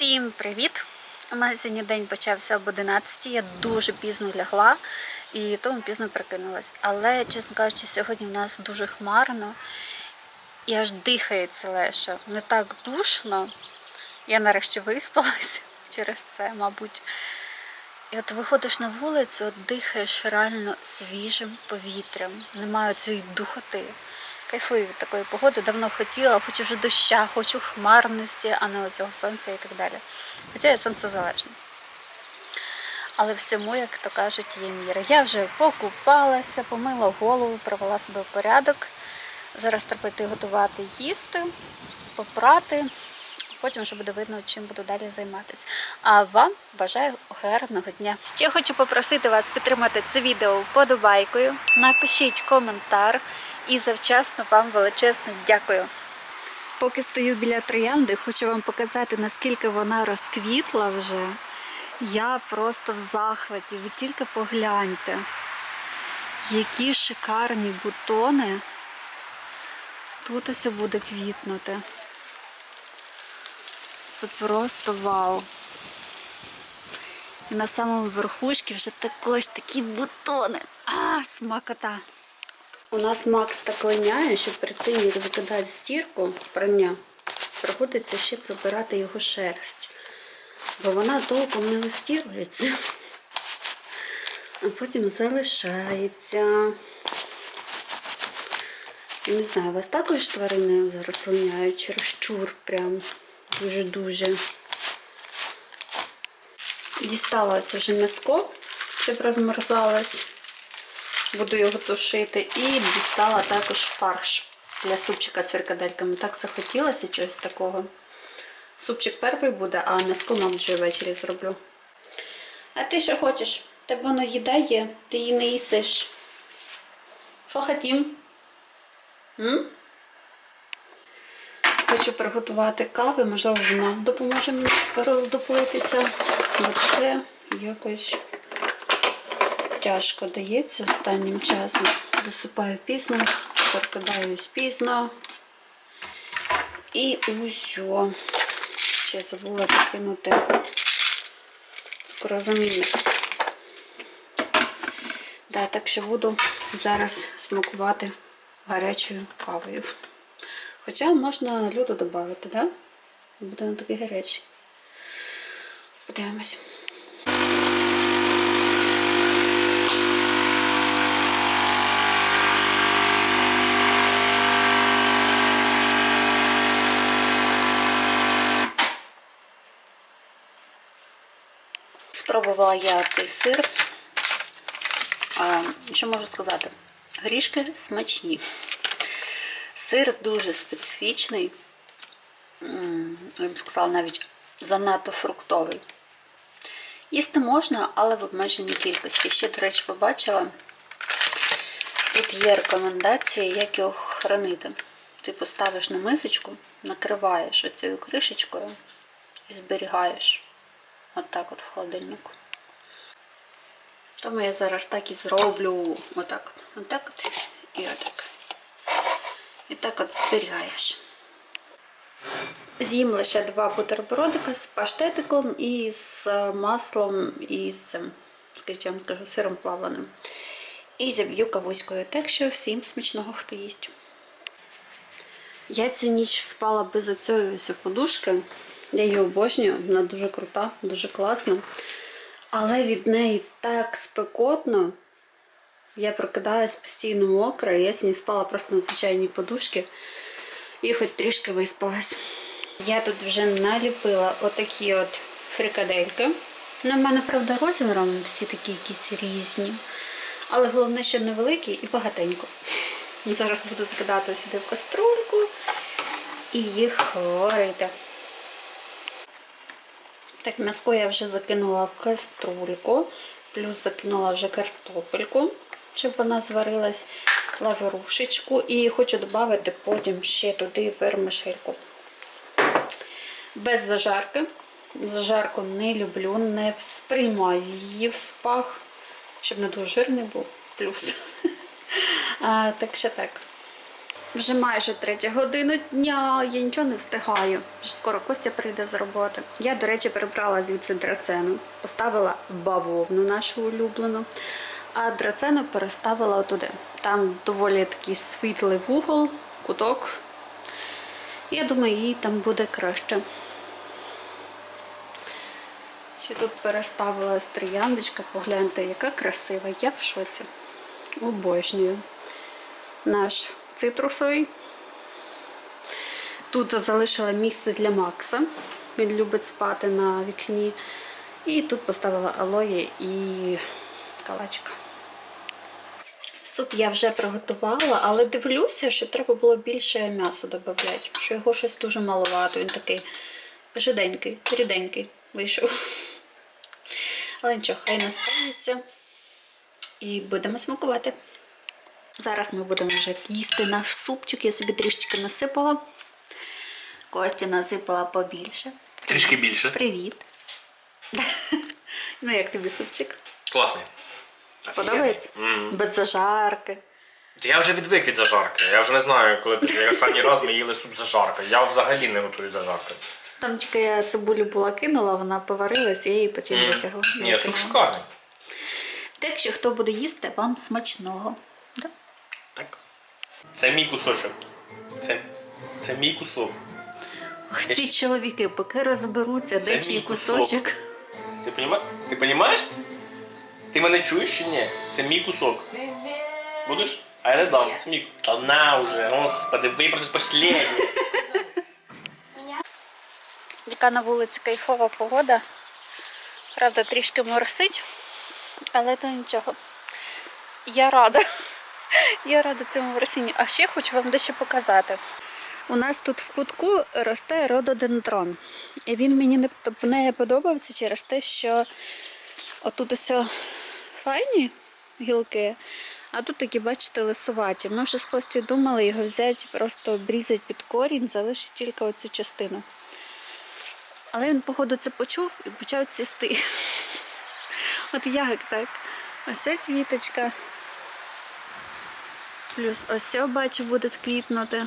Всім привіт! У мене сьогодні день почався об 11 Я дуже пізно лягла і тому пізно прокинулась. Але, чесно кажучи, сьогодні в нас дуже хмарно і аж дихається легше. Не так душно. Я нарешті виспалась через це, мабуть. І от виходиш на вулицю, от дихаєш реально свіжим повітрям. Немає цієї духоти. Кайфую від такої погоди, давно хотіла, хочу вже доща, хочу хмарності, а не оцього сонця і так далі. Хоча я сонцезалежна. Але всьому, як то кажуть, є міра. Я вже покупалася, помила голову, привела себе в порядок. Зараз треба йти готувати їсти, попрати. Потім вже буде видно, чим буду далі займатися. А вам бажаю гарного дня. Ще хочу попросити вас підтримати це відео вподобайкою. Напишіть коментар і завчасно вам величезне дякую. Поки стою біля троянди, хочу вам показати, наскільки вона розквітла вже. Я просто в захваті. Ви тільки погляньте, які шикарні бутони. Тут ось буде квітнути. Це просто вау. І на самому верхушці вже також такі бутони. А, смакота. У нас Макс так линяє, що перед тим, як закидати стірку прання, приходиться ще прибирати його шерсть. Бо вона толком не вистірюється, а потім залишається. Я не знаю, вас також тварини зараз линяють через чур прям дуже-дуже. Дістала ось вже м'яско, щоб розмерзалось. Буду його тушити. І дістала також фарш для супчика з фрикадельками. Так захотілося чогось такого. Супчик перший буде, а м'яско, мабуть, вже ввечері зроблю. А ти що хочеш? Тебе воно їда є, ти її не їсиш. Що хотім? М? Хочу приготувати кави, можливо, вона допоможе мені роздоплитися. Бо це якось тяжко дається останнім часом. Досипаю пізно, прокидаюсь пізно. І усьо. Ще забула закинути цукрозамінник. Да, так що буду зараз смакувати гарячою кавою. Хоча можна льоду додати, да? Буде не такий гарячий. Подивимось. Спробувала я цей сир. Що можу сказати? Горішки смачні. Сир дуже специфічний, я б сказала, навіть занадто фруктовий. Їсти можна, але в обмеженій кількості. Ще, до речі, побачила, тут є рекомендації, як його хранити. Ти поставиш на мисочку, накриваєш оцією кришечкою і зберігаєш отак от в холодильнику. Тому я зараз так і зроблю. Отак от. Отак от і отак. І так от зберігаєш. З'їм лише два бутербродика з паштетиком і з маслом і з цим, вам скажу, сиром плавленим. І зіб'ю кавуською. Так що всім смачного, хто їсть. Я цю ніч спала без цієї подушки. Я її обожнюю, вона дуже крута, дуже класна. Але від неї так спекотно. Я прокидаюсь постійно мокра, я сьогодні спала просто на звичайній подушці і хоч трішки виспалась. Я тут вже наліпила отакі от фрикадельки. Ну, в мене, правда, розміром всі такі якісь різні. Але головне, що невеликі і багатенько. Зараз буду закидати сюди в каструльку і їх варити. Так, м'яско я вже закинула в каструльку, плюс закинула вже картопельку, щоб вона зварилась, лаврушечку. І хочу додати потім ще туди вермишельку. Без зажарки. Зажарку не люблю, не сприймаю її в спах, щоб не дуже жирний був. Плюс. А, Так що так. Вже майже третя година дня, я нічого не встигаю. Вже скоро Костя прийде з роботи. Я, до речі, прибрала звідси драцену, поставила бавовну нашу улюблену, а драцену переставила отуди. Там доволі такий світлий вугол, куток. Я думаю, їй там буде краще. Ще тут переставила трояндочка, погляньте, яка красива, я в шоці. Обожнюю. Наш цитрусовий. Тут залишила місце для Макса. Він любить спати на вікні. І тут поставила алої і калачка. Суп я вже приготувала, але дивлюся, що треба було більше м'яса додати, що його щось дуже маловато. Він такий жиденький, ріденький вийшов. Але нічого, хай настанеться. І будемо смакувати. Зараз ми будемо вже їсти наш супчик. Я собі трішечки насипала. Костя насипала побільше. Трішки більше. Привіт. ну, як тобі супчик? Класний. Подобається? Мгм. Без зажарки. Та Я вже відвик від зажарки. Я вже не знаю, коли ти- останній раз ми їли суп з зажаркою. Я взагалі не готую зажарки. Там тільки я цибулю була кинула, вона поварилась, я її потім витягла. Ні, суп шикарний. Так що хто буде їсти, вам смачного. Це мій кусочок. Це, це мій кусок. Ох, ці чоловіки, поки розберуться, Це де чий кусочок. Ти понімаєш? Ти понімаєш? Ти мене чуєш чи ні? Це мій кусок. Будеш? А я не дам. Це мій. Та на уже. Господи, вибрати последнє. Яка на вулиці кайфова погода. Правда, трішки моросить, але то нічого. Я рада. Я рада цьому моросінню. А ще хочу вам дещо показати. У нас тут в кутку росте рододендрон. І він мені не, подобався через те, що отут ось файні гілки, а тут такі, бачите, лисуваті. Ми вже з Костю думали його взяти, просто обрізати під корінь, залишити тільки оцю частину. Але він, походу, це почув і почав цвісти. От як так? Ось ця квіточка. Плюс ось бачу, буде квітнути.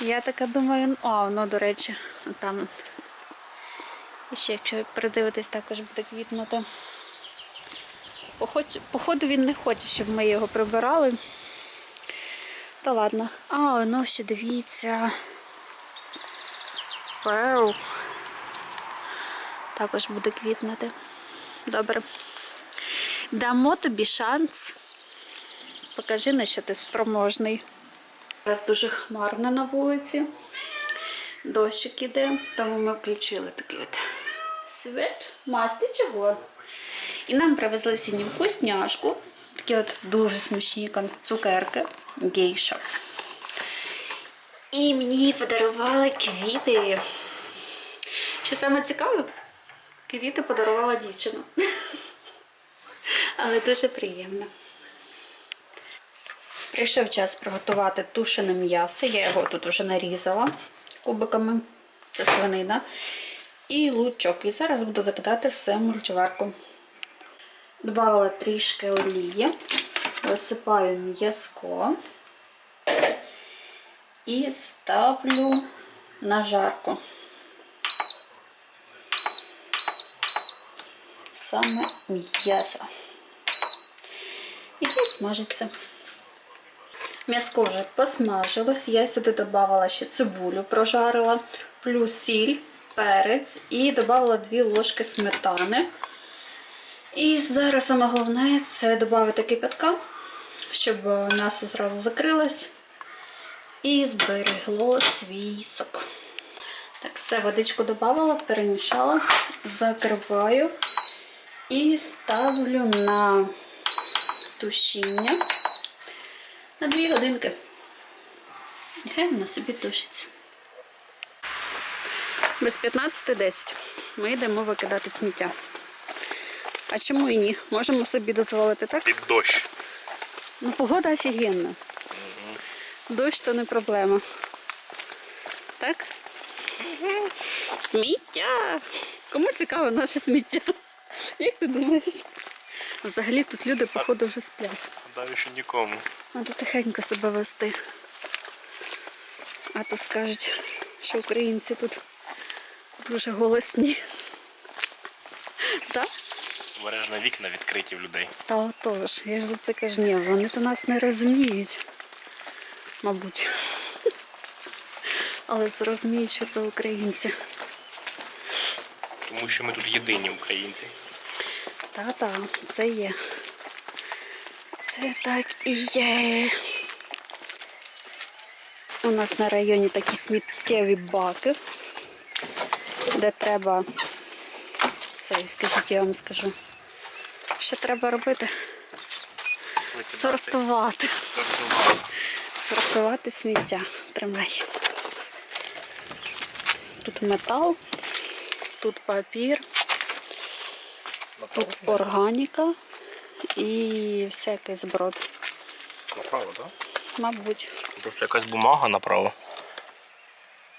Я така думаю, о, воно, до речі, там. Ще, якщо придивитись, також буде квітнути. Походу, він не хоче, щоб ми його прибирали. Та ладно. А, ну ще дивіться. Вау. Також буде квітнути. Добре. Дамо тобі шанс. Покажи, на що ти спроможний. Зараз дуже хмарно на вулиці. Дощик іде, тому ми включили такий от світ. Масти чого? І нам привезли сьогодні вкусняшку. Такі от дуже смачні цукерки. Гейша. І мені подарували квіти. Що саме цікаве, квіти подарувала дівчина. Але дуже приємно. Прийшов час приготувати тушене м'ясо. Я його тут вже нарізала кубиками. Це свинина. І лучок. І зараз буду закидати все в мультиварку. Добавила трішки олії, висипаю м'язко і ставлю на жарку. Саме м'ясо. І хай смажиться. М'яско вже посмажилось. Я сюди додавала ще цибулю, прожарила, плюс сіль, перець і додавала 2 ложки сметани. І зараз саме головне це додати кипятка, щоб м'ясо зразу закрилось і зберегло свій сок. Так, все, водичку додавала, перемішала, закриваю і ставлю на тушіння на 2 годинки. Нехай воно собі тушиться. Без 15.10 ми йдемо викидати сміття. А чому і ні? Можемо собі дозволити, так? Під дощ. Ну, погода офігенна. Дощ то не проблема. Так? Сміття! Кому цікаво наше сміття? Як ти думаєш? Взагалі тут люди, походу, вже сплять. Гадаю, що нікому. Треба тихенько себе вести. А то скажуть, що українці тут дуже голосні. Так? Обережно вікна відкриті в людей. Та отож, я ж за це кажу, ні, вони то нас не розуміють, мабуть. Але зрозуміють, що це українці. Тому що ми тут єдині українці. Та-та, це є. Це так і є. У нас на районі такі сміттєві баки, де треба. Це, скажіть, я вам скажу. Що треба робити? Викидати. Сортувати. Сортувати. Сортувати сміття. Тримай. Тут метал, тут папір, тут органіка і всякий зброд. Направо, так? Мабуть, Просто якась бумага направо.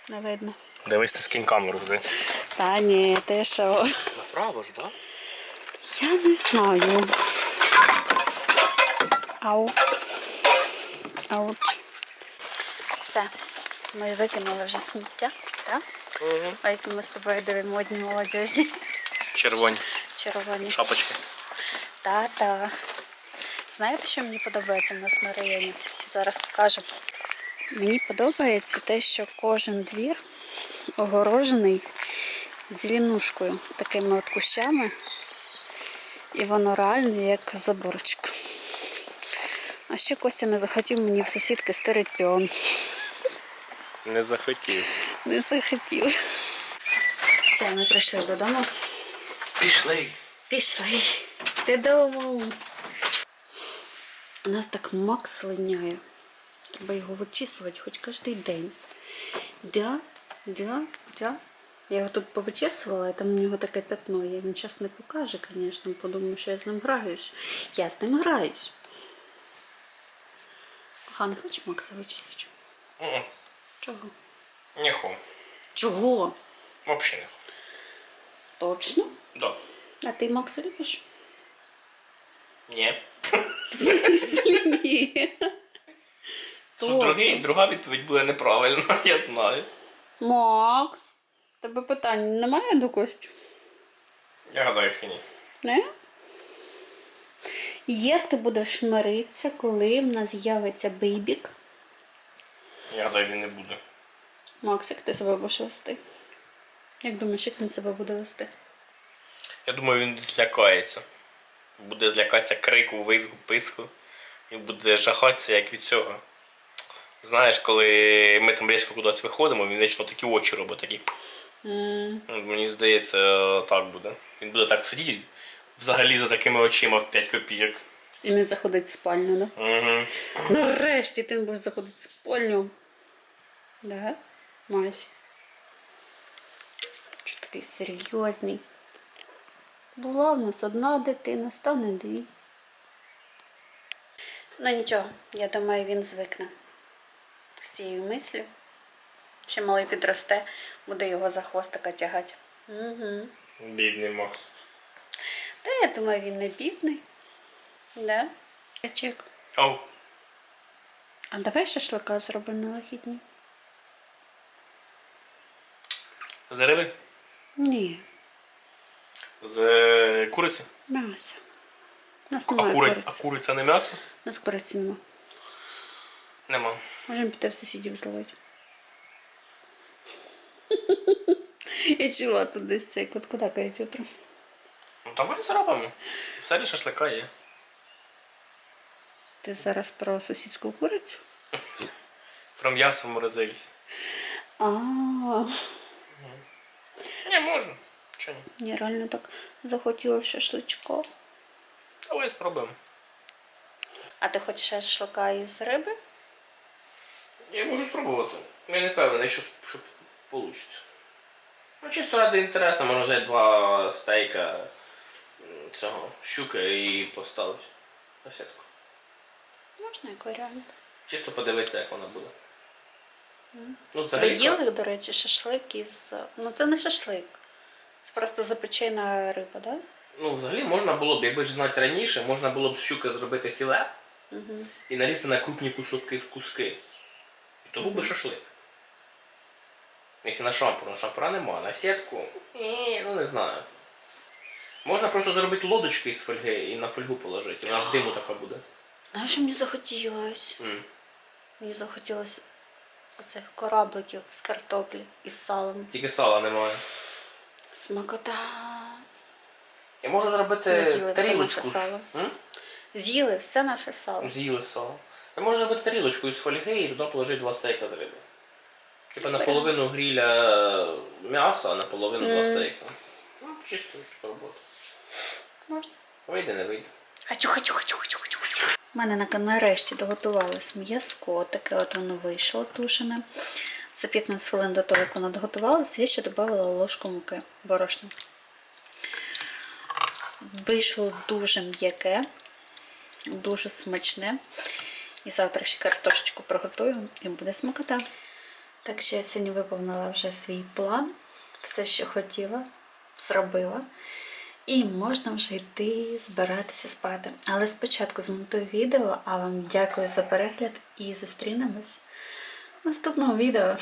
не видно. Дивись, ти скинь камеру туди. Та ні, ти що? Направо ж, так? Я не знаю. Ау. Ауч. Все. Ми викинули вже сміття, так? Угу. А які ми з тобою дивимо одні молодіжні Червоні червоні. шапочки. Та-та. Знаєте, що мені подобається в нас на районі? Зараз покажу. Мені подобається те, що кожен двір огорожений зеленушкою, такими от кущами. І воно реально як заборочка. А ще Костя не захотів мені в сусідки стеретьон. Не захотів. Не захотів. Все, ми прийшли додому. Пішли. Пішли додому. У нас так Макс линяє. Треба його вичісувати хоч кожен день. Да, да, да. Я його тут повичесувала, і там у нього таке пятно. Я він зараз не покаже, звісно, подумаю, що я з ним граюсь. Я з ним граюсь. Коханий, хочеш Макса вичистити? Чого? Ніху. Чого? Взагалі не. Точно? Да. А ти Макса любиш? Ні. В смислі ні. Що другий, друга відповідь буде неправильна, я знаю. Макс, тебе питань немає до Костю? Я гадаю, що ні. Не? Як ти будеш миритися, коли в нас з'явиться бейбік? Я гадаю, він не буде. Макс, як ти себе будеш вести? Як думаєш, як він себе буде вести? Я думаю, він злякається. Буде злякатися крику, визгу, писку. І буде жахатися як від цього. Знаєш, коли ми там різко кудись виходимо, він вічно такі очі робить такі. Ну, Мені здається, так буде. Він буде так сидіти взагалі за такими очима в 5 копійок. І він заходить в спальню, да? Угу. Нарешті ти будеш заходити в спальню. Да? Мась. Серйозний? Була в нас одна дитина, стане дві. Ну нічого, я думаю, він звикне з цією мислю. Ще малий підросте, буде його за хвостика тягати. Угу. Бідний Макс. Та я думаю, він не бідний. Да? Чек. Ау. А давай шашлика зробимо на вихідні? З риби? Ні, З е, куриці? м'ясо. У нас А, кури... а куриці. куриця не м'ясо? У нас куриці нема. Нема. Можемо піти в сусідів зловити. Я чула тут десь цей кот кудакають утром. Ну давай зробимо. В селі шашлика є. Ти зараз про сусідську курицю? Про м'ясо в морозильці. А, Не можу. Чого ні? мені реально так захотілося шашличка. Давай спробуємо. А ти хочеш шашлика із риби? Я можу спробувати. Я не певний, що, що вийде. Ну, чисто ради інтересу можна взяти два стейка цього щуки і поставити на сітку. Можна як варіант. Чисто подивитися, як вона буде. Ну, Ви їли, до речі, шашлик із. Ну це не шашлик. Це просто запечена риба, так? Да? Ну, взагалі можна було б, якби ж знати раніше, можна було б з щуки зробити філе і нарізати на крупні кусочки, куски. І то був би шашлик. Якщо на шампур, на шампура нема, на сітку, і, ну не знаю. Можна просто зробити лодочки із фольги і на фольгу положити, вона в диму така буде. Знаєш, що мені захотілося? М. Мені захотілося оцих корабликів з картоплі із салом. Тільки сала немає. Смакота. Я можу зробити з'їли все тарілочку. з- сало. М? З'їли все наше сало. З'їли сало. Я можу зробити тарілочку із фольги і туди положити два стейка з риби. Типа наполовину гріля м'яса, а наполовину два стейка. Ну, чисто робота. Можна. Вийде, не вийде. Хочу, хочу, хочу, хочу, хочу, хочу. У мене нарешті доготувалось м'язко, таке от воно вийшло тушене. За 15 хвилин до того, як воно доготувалося, я ще додавала ложку муки борошна. Вийшло дуже м'яке, дуже смачне. І завтра ще картошечку приготую і буде смакота. Так що я сьогодні виповнила вже свій план. Все, що хотіла, зробила. І можна вже йти збиратися спати. Але спочатку змонтую відео, а вам дякую за перегляд і зустрінемось в наступному відео.